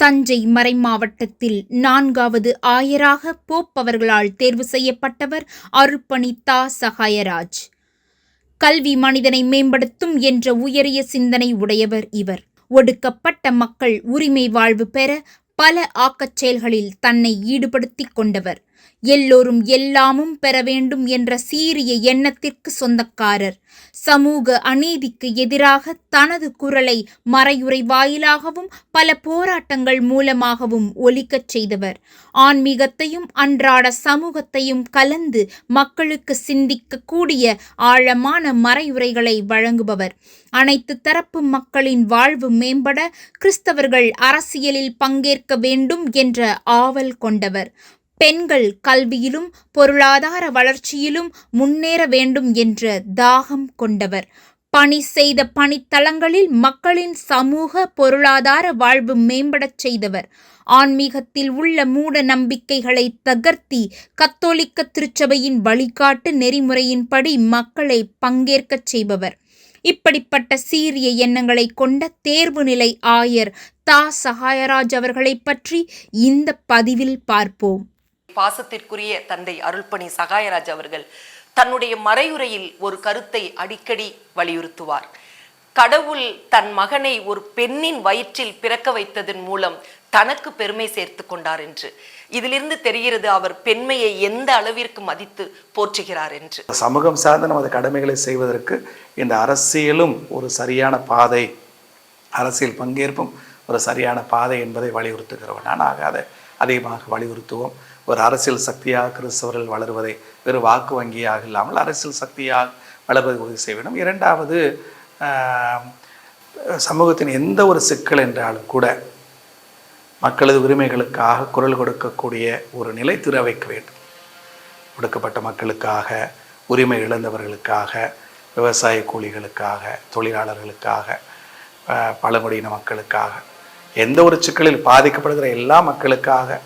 தஞ்சை மறைமாவட்டத்தில் நான்காவது ஆயராக போப் அவர்களால் தேர்வு செய்யப்பட்டவர் அருள்பணி தா சகாயராஜ். கல்வி மனிதனை மேம்படுத்தும் என்ற உயரிய சிந்தனை உடையவர் இவர். ஒடுக்கப்பட்ட மக்கள் உரிமை வாழ்வு பெற பல ஆக்கச் செயல்களில் தன்னை ஈடுபடுத்திக் கொண்டவர். எல்லோரும் எல்லாமும் பெற வேண்டும் என்ற சீரிய எண்ணத்திற்கு சொந்தக்காரர். சமூக அநீதிக்கு எதிராக தனது குரலை மறையுறை வாயிலாகவும் பல போராட்டங்கள் மூலமாகவும் ஒலிக்கச் செய்தவர். ஆன்மீகத்தையும் அன்றாட சமூகத்தையும் கலந்து மக்களுக்கு சிந்திக்கக்கூடிய ஆழமான மறையுரைகளை வழங்குபவர். அனைத்து தரப்பு மக்களின் வாழ்வு மேம்பட கிறிஸ்தவர்கள் அரசியலில் பங்கேற்க வேண்டும் என்ற ஆவல் கொண்டவர். பெண்கள் கல்வியிலும் பொருளாதார வளர்ச்சியிலும் முன்னேற வேண்டும் என்ற தாகம் கொண்டவர். பணி செய்த பணித்தளங்களில் மக்களின் சமூக பொருளாதார வாழ்வு மேம்படச் செய்தவர். ஆன்மீகத்தில் உள்ள மூட நம்பிக்கைகளை தகர்த்தி கத்தோலிக்க திருச்சபையின் வழிகாட்டு நெறிமுறையின்படி மக்களை பங்கேற்கச் செய்பவர். இப்படிப்பட்ட சீரிய எண்ணங்களை கொண்ட தேர்வு நிலை ஆயர் தா. சகாயராஜ் அவர்களை பற்றி இந்த பதிவில் பார்ப்போம். பாசத்திற்குரிய தந்தை அருள்பணி சகாயராஜ் அவர்கள் தன்னுடைய மறையுரையில் ஒரு கருத்தை அடிக்கடி வலியுறுத்துவார். கடவுள் தன் மகனை ஒரு பெண்ணின் வயிற்றில் பிறக்க வைத்ததன் மூலம் தனக்கு பெருமை சேர்த்து கொண்டார் என்று. இதிலிருந்து தெரிகிறது அவர் பெண்மையை எந்த அளவிற்கு மதித்து போற்றுகிறார் என்று. சமூகம் சார்ந்த நமது கடமைகளை செய்வதற்கு இந்த அரசியலும் ஒரு சரியான பாதை அரசியல் பங்கேற்பும் ஒரு சரியான பாதை என்பதை வலியுறுத்துகிறவன். நான் அதை அதிகமாக வலியுறுத்துவோம். ஒரு அரசியல் சக்தியாக கிறிஸ்தவர்கள் வளருவதை வெறும் வாக்கு வங்கியாக இல்லாமல் அரசியல் சக்தியாக வளர்வதை உறுதி செய்ய வேண்டும். இரண்டாவது சமூகத்தின் எந்த ஒரு சிக்கல் என்றாலும் கூட மக்களது உரிமைகளுக்காக குரல் கொடுக்கக்கூடிய ஒரு நிலை திற வைக்க வேண்டும். ஒடுக்கப்பட்ட மக்களுக்காக உரிமை இழந்தவர்களுக்காக விவசாய கூலிகளுக்காக தொழிலாளர்களுக்காக பழங்குடியின மக்களுக்காக எந்த ஒரு சிக்கலில் பாதிக்கப்படுகிற எல்லா மக்களுக்காக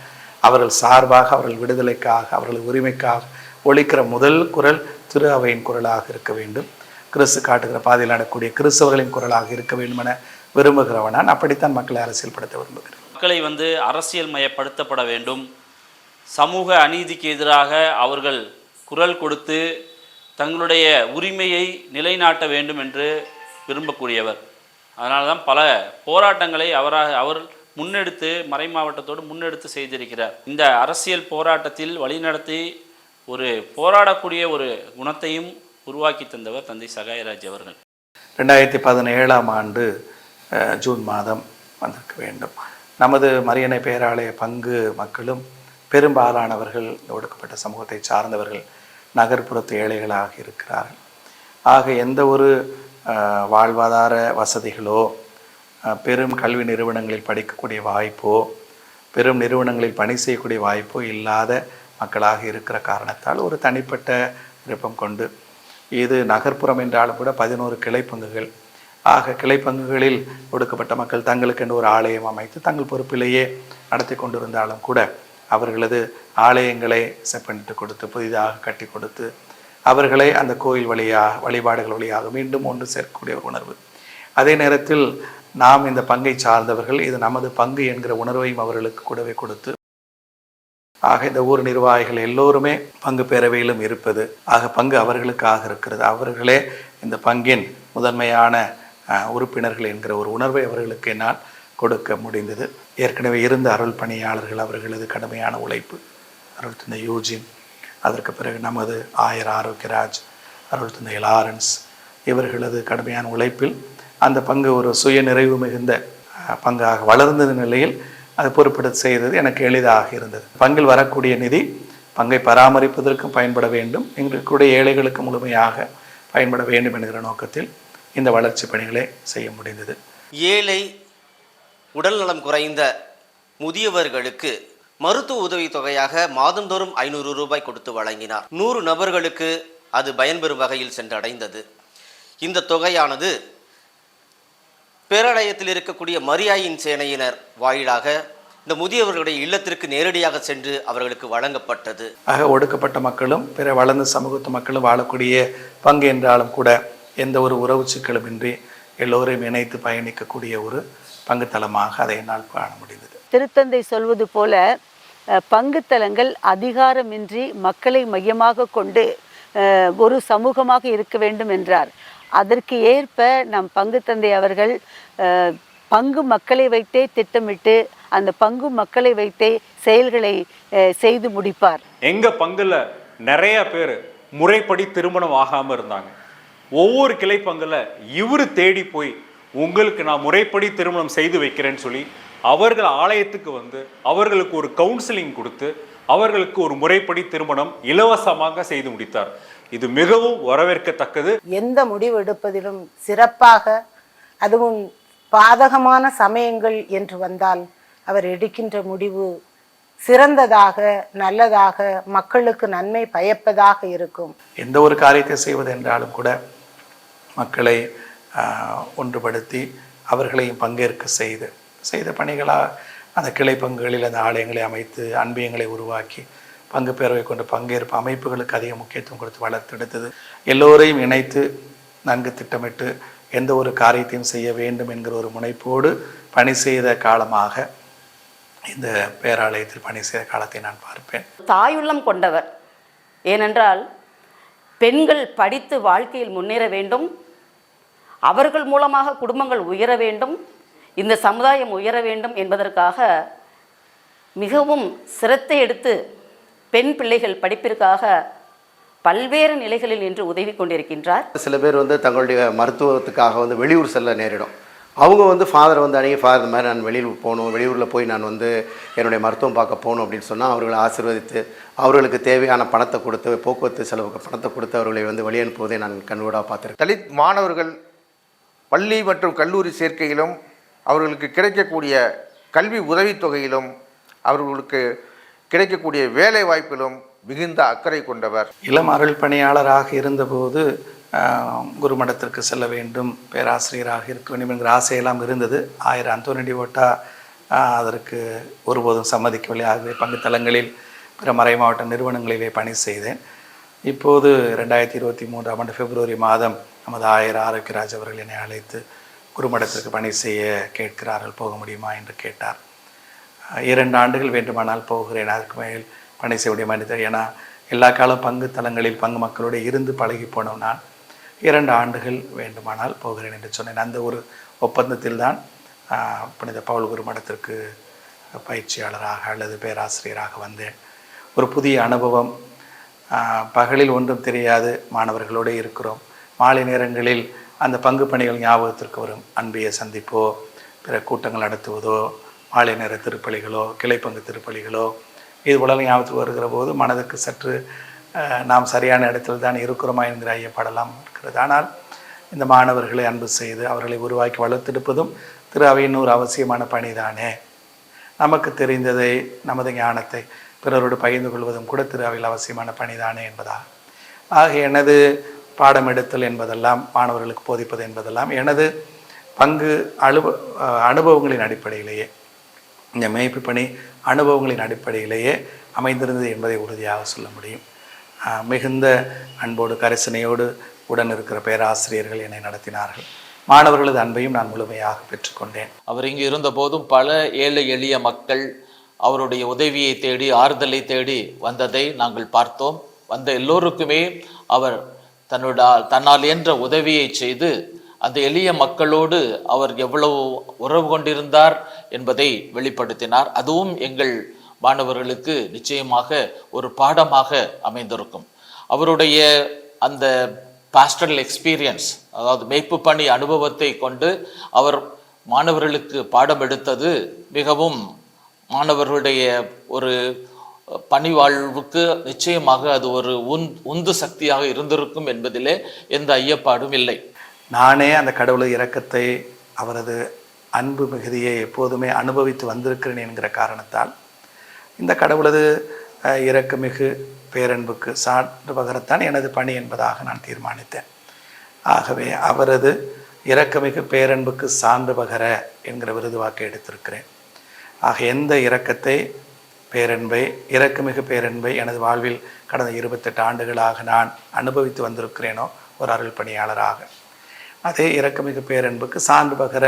அவர்கள் சார்பாக அவர்கள் விடுதலைக்காக அவர்கள் உரிமைக்காக ஒழிக்கிற முதல் குரல் திரு அவையின் குரலாக இருக்க வேண்டும். கிறிஸ்து காட்டுகிற பாதையில் நடக்கூடிய கிறிஸ்தவர்களின் குரலாக இருக்க வேண்டும் என விரும்புகிறவன் நான் அப்படித்தான் மக்களை அரசியல்படுத்த விரும்புகிறேன். மக்களை வந்து அரசியல் மயப்படுத்தப்பட வேண்டும். சமூக அநீதிக்கு எதிராக அவர்கள் குரல் கொடுத்து தங்களுடைய உரிமையை நிலைநாட்ட வேண்டும் என்று விரும்பக்கூடியவர். அதனால தான் பல போராட்டங்களை அவராக அவர் முன்னெடுத்து மறை மாவட்டத்தோடு முன்னெடுத்து செய்திருக்கிறார். இந்த அரசியல் போராட்டத்தில் வழிநடத்தி ஒரு போராடக்கூடிய ஒரு குணத்தையும் உருவாக்கி தந்தவர் தந்தை சகாயராஜ் அவர்கள். ரெண்டாயிரத்தி பதினேழாம் ஆண்டு ஜூன் மாதம் வந்திருக்க வேண்டும். நமது மரியணை பேராலய பங்கு மக்களும் பெரும்பாலானவர்கள் ஒடுக்கப்பட்ட சமூகத்தை சார்ந்தவர்கள் நகர்ப்புறத்து ஏழைகளாக இருக்கிறார்கள். ஆக எந்த ஒரு வாழ்வாதார வசதிகளோ பெரும் கல்வி நிறுவனங்களில் படிக்கக்கூடிய வாய்ப்போ பெரும் நிறுவனங்களில் பணி செய்யக்கூடிய வாய்ப்போ இல்லாத மக்களாக இருக்கிற காரணத்தால் ஒரு தனிப்பட்ட விருப்பம் கொண்டு இது நகர்ப்புறம் என்றாலும் கூட பதினோரு கிளைப்பங்குகள். ஆக கிளைப்பங்குகளில் ஒடுக்கப்பட்ட மக்கள் தங்களுக்கென்று ஒரு ஆலயம் அமைத்து தங்கள் பொறுப்பிலேயே நடத்தி கொண்டிருந்தாலும் கூட அவர்களது ஆலயங்களை செப்பனிட்டு கொடுத்து புதிதாக கட்டி கொடுத்து அவர்களை அந்த கோயில் வழியாக வழிபாடுகள் வழியாக மீண்டும் ஒன்று சேர்க்கக்கூடிய ஒரு உணர்வு. அதே நேரத்தில் நாம் இந்த பங்கை சார்ந்தவர்கள் இது நமது பங்கு என்கிற உணர்வையும் அவர்களுக்கு கூடவே கொடுத்து ஆக இந்த ஊர் நிர்வாகிகள் எல்லோருமே பங்கு பேரவையிலும் இருப்பது ஆக பங்கு அவர்களுக்காக இருக்கிறது. அவர்களே இந்த பங்கின் முதன்மையான உறுப்பினர்கள் என்கிற ஒரு உணர்வை அவர்களுக்கு என்னால் கொடுக்க முடிந்தது. ஏற்கனவே இருந்த அருள் பணியாளர்கள் அவர்களது கடுமையான உழைப்பு. அருள் தந்தை யூஜின் அதற்கு பிறகு நமது ஆயர் ஆரோக்கியராஜ் அருள் தந்தை லாரன்ஸ் இவர்களது கடுமையான உழைப்பில் அந்த பங்கு ஒரு சுய நிறைவு மிகுந்த பங்காக வளர்ந்தது நிலையில் அது பொறுப்பெடுத்து செய்தது எனக்கு எளிதாக இருந்தது. பங்கில் வரக்கூடிய நிதி பங்கை பராமரிப்பதற்கும் பயன்பட வேண்டும். எங்களுடைய ஏழைகளுக்கு முழுமையாக பயன்பட வேண்டும் என்கிற நோக்கத்தில் இந்த வளர்ச்சி பணிகளை செய்ய முடிந்தது. ஏழை உடல்நலம் குறைந்த முதியவர்களுக்கு மருத்துவ உதவித் தொகையாக மாதந்தோறும் ஐநூறு ரூபாய் கொடுத்து வழங்கினார். நூறு நபர்களுக்கு அது பயன்பெறும் வகையில் சென்றடைந்தது. இந்த தொகையானது பேராலயத்தில் இருக்கக்கூடிய மரியாயின் சேனையினர் வாயிலாக இந்த முதியவர்களுடைய இல்லத்திற்கு நேரடியாக சென்று அவர்களுக்கு வழங்கப்பட்டது. ஆக ஒடுக்கப்பட்ட மக்களும் பிற வளர்ந்த சமூகத்து மக்களும் வாழக்கூடிய பங்கு என்றாலும் கூட எந்த ஒரு உறவு சிக்கலுமின்றி எல்லோரையும் இணைத்து பயணிக்கக்கூடிய ஒரு பங்கு தளமாக அதை என்னால் காண முடிந்தது. திருத்தந்தை சொல்வது போல பங்குத்தலங்கள் அதிகாரமின்றி மக்களை மையமாக கொண்டு ஒரு சமூகமாக இருக்க வேண்டும் என்றார். அதற்கு ஏற்ப நம் பங்கு தந்தை அவர்கள் பங்கு மக்களை வைத்தே திட்டமிட்டு அந்த பங்கு மக்களை வைத்தே செயல்களை செய்து முடிப்பார். எங்க பங்குல நிறைய பேர் முறைப்படி திருமணம் ஆகாம இருந்தாங்க. ஒவ்வொரு கிளை பங்குல இவரு தேடி போய் உங்களுக்கு நான் முறைப்படி திருமணம் செய்து வைக்கிறேன்னு சொல்லி அவர்கள் ஆலயத்துக்கு வந்து அவர்களுக்கு ஒரு கவுன்சிலிங் கொடுத்து அவர்களுக்கு ஒரு முறைப்படி திருமணம் இலவசமாக செய்து முடித்தார். இது மிகவும் வரவேற்கத்தக்கது. எந்த முடிவு எடுப்பதிலும் சிறப்பாக அதுவும் பாதகமான சமயங்கள் என்று வந்தால் அவர் எடுக்கின்ற முடிவு சிறந்ததாக நல்லதாக மக்களுக்கு நன்மை பயப்பதாக இருக்கும். எந்த ஒரு காரியத்தை செய்வது என்றாலும் கூட மக்களை ஒன்றுபடுத்தி அவர்களையும் பங்கேற்க செய்து செய்த பணிகளாக அந்த கிளை பங்குகளில் அந்த ஆலயங்களை அமைத்து அன்பியங்களை உருவாக்கி பங்கு பேரவை கொண்டு பங்கேற்பு அமைப்புகளுக்கு அதிக முக்கியத்துவம் கொடுத்து வளர்த்தெடுத்தது எல்லோரையும் இணைத்து நன்கு திட்டமிட்டு எந்த ஒரு காரியத்தையும் செய்ய வேண்டும் என்கிற ஒரு முனைப்போடு பணி செய்த காலமாக இந்த பேராலயத்தில் பணி செய்த காலத்தை நான் பார்ப்பேன். தாயுள்ளம் கொண்டவர். ஏனென்றால் பெண்கள் படித்து வாழ்க்கையில் முன்னேற வேண்டும். அவர்கள் மூலமாக குடும்பங்கள் உயர வேண்டும். இந்த சமுதாயம் உயர வேண்டும் என்பதற்காக மிகவும் சிரத்தை எடுத்து பெண் பிள்ளைகள் படிப்பிற்காக பல்வேறு நிலைகளில் நின்று உதவி கொண்டிருக்கின்றார். சில பேர் வந்து தங்களுடைய மருத்துவத்துக்காக வந்து வெளியூர் செல்ல நேரிடும். அவங்க வந்து ஃபாதர் வந்து அன்றைக்கி ஃபாதர் இந்த மாதிரி நான் வெளியூர் போகணும். வெளியூரில் போய் நான் வந்து என்னுடைய மருத்துவம் பார்க்க போகணும். அப்படின்னு சொன்னால் அவர்களை ஆசீர்வதித்து அவர்களுக்கு தேவையான பணத்தை கொடுத்து போக்குவரத்து செலவுக்கு பணத்தை கொடுத்து அவர்களை வந்து வழி அனுப்புவதை நான் கண்கூடாக பார்த்துருக்கேன். தலித் மாணவர்கள் பள்ளி மற்றும் கல்லூரி சேர்க்கையிலும் அவர்களுக்கு கிடைக்கக்கூடிய கல்வி உதவித்தொகையிலும் அவர்களுக்கு கிடைக்கக்கூடிய வேலை வாய்ப்பிலும் மிகுந்த அக்கறை கொண்டவர். இளம் அருள் பணியாளராக இருந்தபோது குருமடத்திற்கு செல்ல வேண்டும் பேராசிரியராக இருக்க வேண்டும் என்கிற ஆசையெல்லாம் இருந்தது. ஆயிரம் அந்தோனி ஓட்டா அதற்கு ஒருபோதும் சம்மதிக்கவில்லை. ஆகவே பங்குத்தலங்களில் பிற மறை மாவட்ட நிறுவனங்களிலே பணி செய்தேன். இப்போது ரெண்டாயிரத்தி இருபத்தி மூன்றாம் ஆண்டு பிப்ரவரி மாதம் நமது ஆயர் ஆரோக்கியராஜ் அவர்கள் என்னை அழைத்து குருமடத்திற்கு பணி செய்ய கேட்கிறார்கள் போக முடியுமா என்று கேட்டார். இரண்டு ஆண்டுகள் வேண்டுமானால் போகிறேன். அதற்கு மேல் பணி செய்யக்கூடிய மனிதர் ஏன்னா எல்லா காலம் பங்கு தலங்களில் பங்கு மக்களோடு இருந்து பழகி போனோம் நான். இரண்டு ஆண்டுகள் வேண்டுமானால் போகிறேன் என்று சொன்னேன். அந்த ஒரு ஒப்பந்தத்தில் தான் புனித பவுல் குருமடத்திற்கு பயிற்சியாளராக அல்லது பேராசிரியராக வந்தேன். ஒரு புதிய அனுபவம் பகலில் ஒன்றும் தெரியாது மாணவர்களோடு இருக்கிறோம். மாலை நேரங்களில் அந்த பங்கு பணிகள் ஞாபகத்திற்கு வரும். அன்பிய சந்திப்போ பிற கூட்டங்கள் நடத்துவதோ ஆலைநேர திருப்பலிகளோ கிளைப்பங்கு திருப்பலிகளோ இது போல ஞாபகத்துக்கு வருகிற போது மனதுக்கு சற்று நாம் சரியான இடத்தில் தான் இருக்கிறோமா என்கிற ஐயப்படலாம் இருக்கிறது. ஆனால் இந்த மாணவர்களை அன்பு செய்து அவர்களை உருவாக்கி வளர்த்தெடுப்பதும் திரு அவையின் ஒரு அவசியமான பணிதானே. நமக்கு தெரிந்ததை நமது ஞானத்தை பிறரோடு பகிர்ந்து கொள்வதும் கூட திரு அவையில் அவசியமான பணிதானே என்பதாக ஆக எனது பாடம் எடுத்தல் என்பதெல்லாம் மாணவர்களுக்கு போதிப்பது என்பதெல்லாம் எனது பங்கு அனுப அனுபவங்களின் அடிப்படையிலேயே. இந்த மேய்ப்பு பணி அனுபவங்களின் அடிப்படையிலேயே அமைந்திருந்தது என்பதை உறுதியாக சொல்ல முடியும். மிகுந்த அன்போடு கரிசனையோடு உடன் இருக்கிற பேராசிரியர்கள் என்னை நடத்தினார்கள். மாணவர்களது அன்பையும் நான் முழுமையாக பெற்றுக்கொண்டேன். அவர் இங்கு இருந்தபோதும் பல ஏழை எளிய மக்கள் அவருடைய உதவியை தேடி ஆறுதலை தேடி வந்ததை நாங்கள் பார்த்தோம். வந்த எல்லோருக்குமே அவர் தன்னோட தன்னால் என்ற உதவியை செய்து அந்த எளிய மக்களோடு அவர் எவ்வளவு உறவு கொண்டிருந்தார் என்பதை வெளிப்படுத்தினார். அதுவும் எங்கள் மாணவர்களுக்கு நிச்சயமாக ஒரு பாடமாக அமைந்திருக்கும். அவருடைய அந்த பாஸ்டரல் எக்ஸ்பீரியன்ஸ் அதாவது மேய்ப்பு பணி அனுபவத்தை கொண்டு அவர் மாணவர்களுக்கு பாடம் எடுத்தது மிகவும் மாணவர்களுடைய ஒரு பணி வாழ்வுக்கு நிச்சயமாக அது ஒரு உந் உந்து சக்தியாக இருந்திருக்கும் என்பதிலே எந்த ஐயப்பாடும் இல்லை. நானே அந்த கடவுளை இறக்கத்தை அவரது அன்பு மிகுதியை எப்போதுமே அனுபவித்து வந்திருக்கிறேன் என்கிற காரணத்தால் இந்த கடவுளது அஹ், பேரன்புக்கு சான்று பகரத்தான் எனது பணி என்பதாக நான் தீர்மானித்தேன். ஆகவே அவரது இறக்கமிகு பேரன்புக்கு சான்று பகர என்கிற விருது வாக்கை எடுத்திருக்கிறேன். ஆக எந்த இறக்கத்தை பேரன்பை இறக்குமிகு பேரன்பை எனது வாழ்வில் கடந்த இருபத்தெட்டு ஆண்டுகளாக நான் அனுபவித்து வந்திருக்கிறேனோ ஒரு அருள் பணியாளராக அதே இறக்கமிகு பேரன்புக்கு சான்று பகர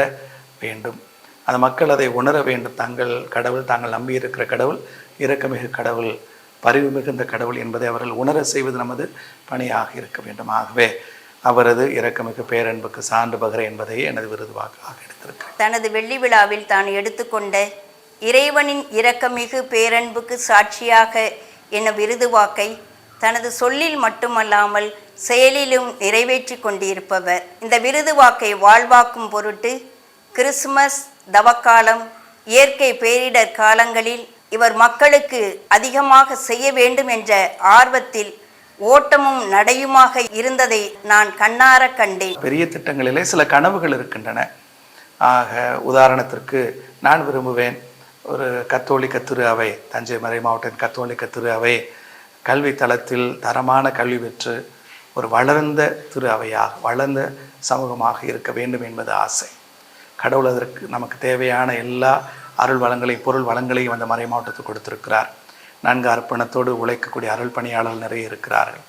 வேண்டும். அந்த மக்கள் அதை உணர வேண்டும். தங்கள் கடவுள் தாங்கள் நம்பி இருக்கிற கடவுள் இறக்கமிகு கடவுள் பரிவு மிகுந்த கடவுள் என்பதை அவர்கள் உணர செய்வது நமது பணியாக இருக்க வேண்டும். ஆகவே அவரது இறக்கமிகு பேரன்புக்கு சான்று பகர என்பதையே எனது விருதுவாக்காக எடுத்திருக்கிறார் தனது வெள்ளி விழாவில் தான் எடுத்துக்கொண்ட இறைவனின் இரக்கமிகு பேரன்புக்கு சாட்சியாக என விருதுவாக்கை தனது சொல்லில் மட்டுமல்லாமல் செயலிலும் நிறைவேற்றி கொண்டிருப்பவர். இந்த விருது வாக்கை வாழ்வாக்கும் பொருட்டு கிறிஸ்துமஸ் தவக்காலம் இயற்கை பேரிடர் காலங்களில் இவர் மக்களுக்கு அதிகமாக செய்ய வேண்டும் என்ற ஆர்வத்தில் ஓட்டமும் நடையுமாக இருந்ததை நான் கண்ணார கண்டேன். பெரிய திட்டங்களிலே சில கனவுகள் இருக்கின்றன. ஆக உதாரணத்திற்கு நான் விரும்புவேன் ஒரு கத்தோலிக்க திரு அவை தஞ்சை மறை மாவட்ட கத்தோலிக்க திரு அவை கல்வி தளத்தில் தரமான கல்வி பெற்று ஒரு வளர்ந்த திரு அவையாக வளர்ந்த சமூகமாக இருக்க வேண்டும் என்பது ஆசை. கடவுள் அதற்கு நமக்கு தேவையான எல்லா அருள் வளங்களையும் பொருள் வளங்களையும் அந்த மறை மாவட்டத்துக்கு கொடுத்திருக்கிறார். நன்கு அர்ப்பணத்தோடு உழைக்கக்கூடிய அருள் பணியாளர்கள் நிறைய இருக்கிறார்கள்.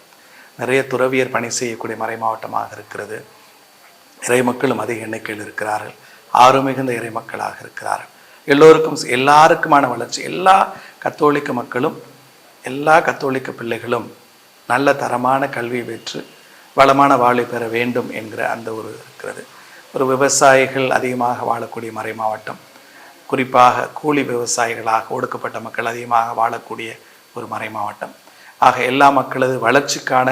நிறைய துறவியர் பணி செய்யக்கூடிய மறை மாவட்டமாக இருக்கிறது. இறை மக்களும் அதிக எண்ணிக்கையில் இருக்கிறார்கள். ஆறு மிகுந்த இறை மக்களாக இருக்கிறார்கள். எல்லோருக்கும் எல்லாருக்குமான வளர்ச்சி எல்லா கத்தோலிக்க மக்களும் எல்லா கத்தோலிக்க பிள்ளைகளும் நல்ல தரமான கல்வி பெற்று வளமான வாழ்வை பெற வேண்டும் என்கிற அந்த ஒரு இருக்கிறது. ஒரு விவசாயிகள் அதிகமாக வாழக்கூடிய மறை மாவட்டம் குறிப்பாக கூலி விவசாயிகளாக ஒடுக்கப்பட்ட மக்கள் அதிகமாக வாழக்கூடிய ஒரு மறை மாவட்டம். ஆக எல்லா மக்களது வளர்ச்சிக்கான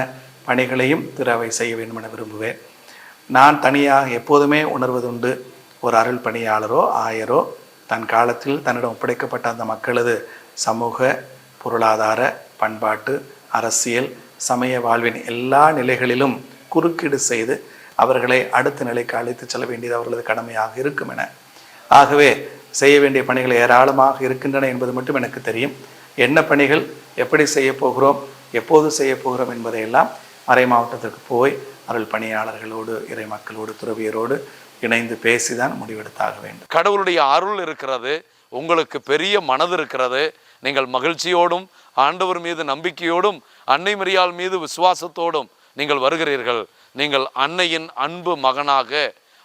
பணிகளையும் திறவை செய்ய வேண்டும் என விரும்புவேன். நான் தனியாக எப்போதுமே உணர்வதுண்டு ஒரு அருள் பணியாளரோ ஆயரோ தன் காலத்தில் தன்னிடம் ஒப்படைக்கப்பட்ட அந்த மக்களது சமூக பொருளாதார பண்பாட்டு அரசியல் சமய வாழ்வின் எல்லா நிலைகளிலும் குறுக்கீடு செய்து அவர்களை அடுத்த நிலைக்கு அழைத்து செல்ல வேண்டியது அவர்களது கடமையாக இருக்கும் என. ஆகவே செய்ய வேண்டிய பணிகள் ஏராளமாக இருக்கின்றன என்பது மட்டும் எனக்கு தெரியும். என்ன பணிகள் எப்படி செய்ய போகிறோம் எப்போது செய்ய போகிறோம் என்பதையெல்லாம் மறை மாவட்டத்திற்கு போய் அருள் பணியாளர்களோடு இறை மக்களோடு துறவியரோடு இணைந்து பேசிதான் முடிவெடுத்தாக வேண்டும். கடவுளுடைய அருள் இருக்கிறது உங்களுக்கு பெரிய மனது இருக்கிறது நீங்கள் மகிழ்ச்சியோடும் ஆண்டவர் மீது நம்பிக்கையோடும் அன்னை மரியாள் மீது விசுவாசத்தோடும் நீங்கள் வருகிறீர்கள். நீங்கள் அன்னையின் அன்பு மகனாக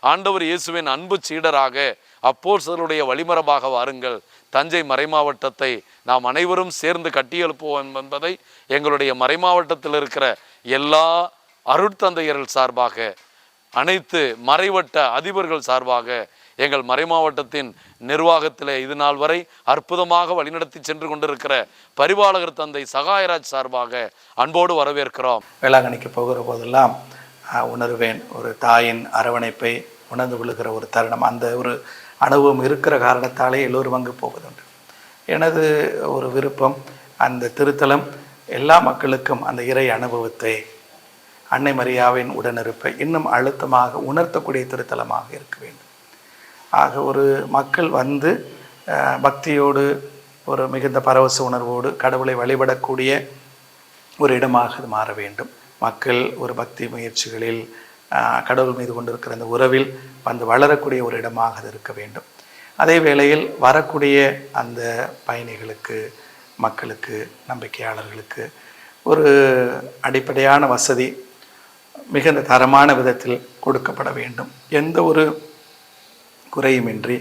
ஆண்டவர் இயேசுவின் அன்பு சீடராக அப்போஸ்தலருடைய வழிமரபாக வாருங்கள். தஞ்சை மறைமாவட்டத்தை நாம் அனைவரும் சேர்ந்து கட்டியெழுப்புவோம் என்பதை எங்களுடைய மறைமாவட்டத்தில் இருக்கிற எல்லா அருட்தந்தையர்கள் சார்பாக அனைத்து மறைவட்ட அதிபர்கள் சார்பாக எங்கள் மறைமாவட்டத்தின் நிர்வாகத்திலே இது நாள் வரை அற்புதமாக வழிநடத்தி சென்று கொண்டிருக்கிற பரிபாலகர் தந்தை சகாயராஜ் சார்பாக அன்போடு வரவேற்கிறோம். வேளாங்கண்ணிக்கு போகிற போதெல்லாம் உணர்வேன் ஒரு தாயின் அரவணைப்பை உணர்ந்து கொள்ளுகிற ஒரு தருணம். அந்த ஒரு அனுபவம் இருக்கிற காரணத்தாலே எல்லோரும் அங்கு போவதுண்டு. எனது ஒரு விருப்பம் அந்த திருத்தலம் எல்லா மக்களுக்கும் அந்த இறை அனுபவத்தை அன்னை மரியாவின் உடனிருப்பை இன்னும் அழுத்தமாக உணர்த்தக்கூடிய திருத்தலமாக இருக்க வேண்டும். ஆக ஒரு மக்கள் வந்து பக்தியோடு ஒரு மிகுந்த பரவச உணர்வோடு கடவுளை வழிபடக்கூடிய ஒரு இடமாக இது மாற வேண்டும். மக்கள் ஒரு பக்தி முயற்சிகளில் கடவுள் மீது கொண்டிருக்கிற அந்த உறவில் வந்து வளரக்கூடிய ஒரு இடமாக அது இருக்க வேண்டும். அதே வேளையில் வரக்கூடிய அந்த பயணிகளுக்கு மக்களுக்கு நம்பிக்கையாளர்களுக்கு ஒரு அடிப்படையான வசதி மிகுந்த தரமான விதத்தில் கொடுக்கப்பட வேண்டும். எந்த ஒரு குறையுமின்றி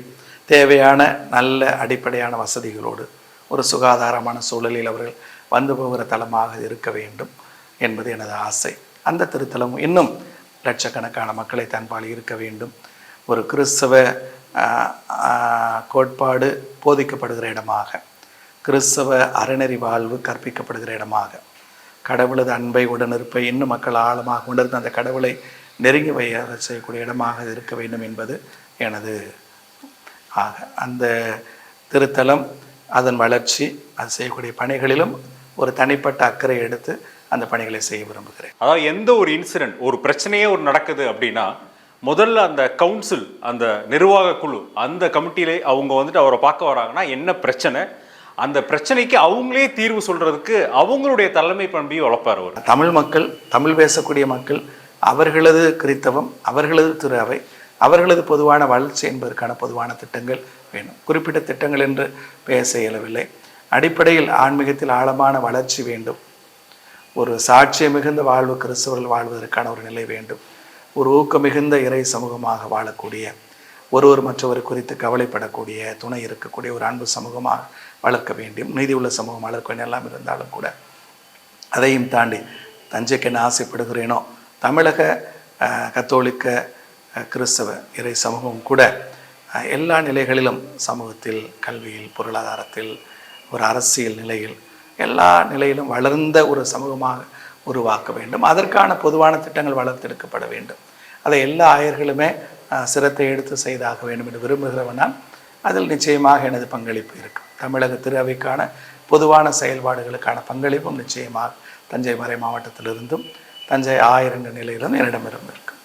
தேவையான நல்ல அடிப்படையான வசதிகளோடு ஒரு சுகாதாரமான சூழலில் அவர்கள் வந்து போகிற தலமாக இருக்க வேண்டும் என்பது எனது ஆசை. அந்த திருத்தலம் இன்னும் லட்சக்கணக்கான மக்களை தன்பால் இருக்க வேண்டும். ஒரு கிறிஸ்தவ கோட்பாடு போதிக்கப்படுகிற இடமாக கிறிஸ்தவ அறநெறி வாழ்வு கற்பிக்கப்படுகிற இடமாக கடவுளது அன்பை உடனிருப்பை இன்னும் மக்கள் ஆழமாக உணர்ந்து அந்த கடவுளை நெருங்கி வைய செய்யக்கூடிய இடமாக இருக்க வேண்டும் என்பது எனது ஆக அந்த திருத்தலம் அதன் வளர்ச்சி அது செய்யக்கூடிய பணிகளிலும் ஒரு தனிப்பட்ட அக்கறை எடுத்து அந்த பணிகளை செய்ய விரும்புகிறேன். அதாவது எந்த ஒரு இன்சிடென்ட் ஒரு பிரச்சனையே ஒரு நடக்குது அப்படின்னா முதல்ல அந்த கவுன்சில் அந்த நிர்வாக குழு அந்த கமிட்டியிலே அவங்க வந்துட்டு அவரை பார்க்க வராங்கன்னா என்ன பிரச்சனை? அந்த பிரச்சனைக்கு அவங்களே தீர்வு சொல்றதுக்கு அவங்களுடைய தலைமை பண்பையும் வளர்ப்பார் அவர். தமிழ் மக்கள் தமிழ் பேசக்கூடிய மக்கள் அவர்களது கிறித்தவம் அவர்களது திரு அவை அவர்களது பொதுவான வளர்ச்சி என்பதற்கான பொதுவான திட்டங்கள் வேணும். குறிப்பிட்ட திட்டங்கள் என்று பேச இயலவில்லை அடிப்படையில் ஆன்மீகத்தில் ஆழமான வளர்ச்சி வேண்டும். ஒரு சாட்சிய மிகுந்த வாழ்வு கிறிஸ்தவர்கள் வாழ்வதற்கான ஒரு நிலை வேண்டும். ஒரு ஊக்க மிகுந்த இறை சமூகமாக வாழக்கூடிய ஒருவர் மற்றவர் குறித்து கவலைப்படக்கூடிய துணை இருக்கக்கூடிய ஒரு அன்பு சமூகமாக வளர்க்க வேண்டும். நீதி உள்ள சமூகம் வளர்க்க வேண்டும் எல்லாம் இருந்தாலும் கூட. அதையும் தாண்டி தஞ்சைக்கு என்ன ஆசைப்படுகிறேனோ? தமிழக கத்தோலிக்க கிறிஸ்தவ இறை சமூகம் கூட எல்லா நிலைகளிலும் சமூகத்தில் கல்வியில் பொருளாதாரத்தில் ஒரு அரசியல் நிலையில் எல்லா நிலையிலும் வளர்ந்த ஒரு சமூகமாக உருவாக்க வேண்டும். அதற்கான பொதுவான திட்டங்கள் வளர்த்தெடுக்கப்பட வேண்டும். அதை எல்லா ஆயர்களுமே சிரத்தை எடுத்து செய்தாக வேண்டும் என்று விரும்புகிறவனால் அதில் நிச்சயமாக எனது பங்களிப்பு இருக்கும். தமிழக திருவைக்கான பொதுவான செயல்பாடுகளுக்கான பங்களிப்பும் நிச்சயமாக தஞ்சை மறை மாவட்டத்திலிருந்தும் தஞ்சை ஆயர் என்ற நிலையிலும் என்னிடமிருந்து இருக்கும்.